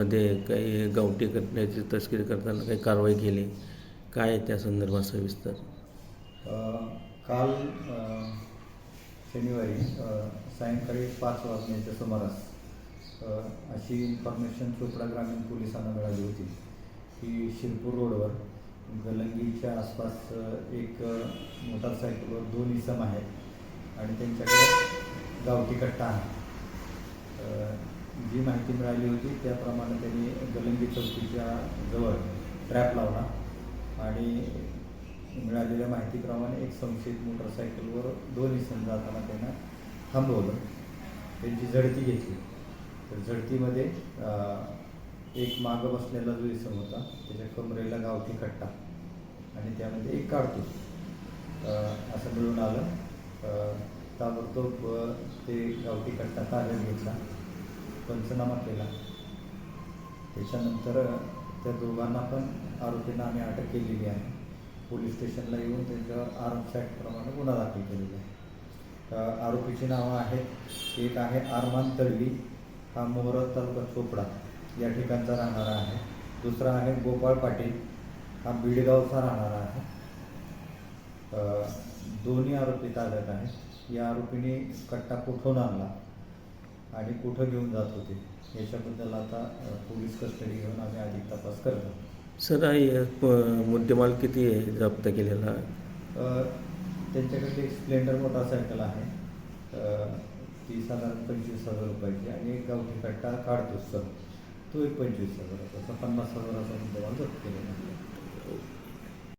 मध्ये काही गावठी घटनेची तस्करी करताना काही कारवाई केली. काय आहे त्या संदर्भात सविस्तर? काल शनिवारी सायंकाळी पाच वाजण्याच्या सुमारास अशी इन्फॉर्मेशन चोपडा ग्रामीण पोलिसांना मिळाली होती की शिरपूर रोडवर गलंगीच्या आसपास एक मोटारसायकलवर दोन इसम आहेत आणि त्यांच्याकडे गावठी कट्टा आहे. जी माहिती मिळाली होती त्याप्रमाणे त्यांनी गलंगी चौकीच्या जवळ ट्रॅप लावला आणि मिळालेल्या माहितीप्रमाणे एक संशयित मोटरसायकलवर दोन इसम जाताना त्यांना थांबवलं. त्यांची झडती घेतली. तर झडतीमध्ये एक मागं बसलेला जो इसम होता त्याच्या कमरेला गावठी कट्टा आणि त्यामध्ये एक काढतो असं मिळून आलं. ताबडतोब ते गावठी कट्टा ताब्यात घेतला. पंचनामा केला. त्याच्यानंतर त्या दोघांना पण आरोपींना आम्ही अटक केलेली आहे. पोलीस स्टेशनला येऊन त्यांच्यावर आर्म्स ॲक्टप्रमाणे गुन्हा दाखल केलेला आहे. आरोपीची नावं आहेत. एक आहे आरमान तळवी. हा मोहरत तालुका चोपडा या ठिकाणचा राहणारा आहे. दुसरा आहे गोपाळ पाटील. हा बीडगावचा राहणारा आहे. दोन्ही आरोपी ताब्यात आहेत. या आरोपीने कट्टा कुठून आणला? आणि कुठं घेऊन जात होते याच्याबद्दल आता पोलीस कस्टडी घेऊन आम्ही अधिक तपास करत सर मुद्देमाल किती आहे जप्त केलेला? त्यांच्याकडे एक स्प्लेंडर मोटरसायकल आहे. ती साधारण पंचवीस हजार रुपयाची आणि एक गावठी कट्टा काढतोच सर. तो एक पंचवीस हजार असा पन्नास हजाराचा मुद्देमाल जप्त केलेला आहे.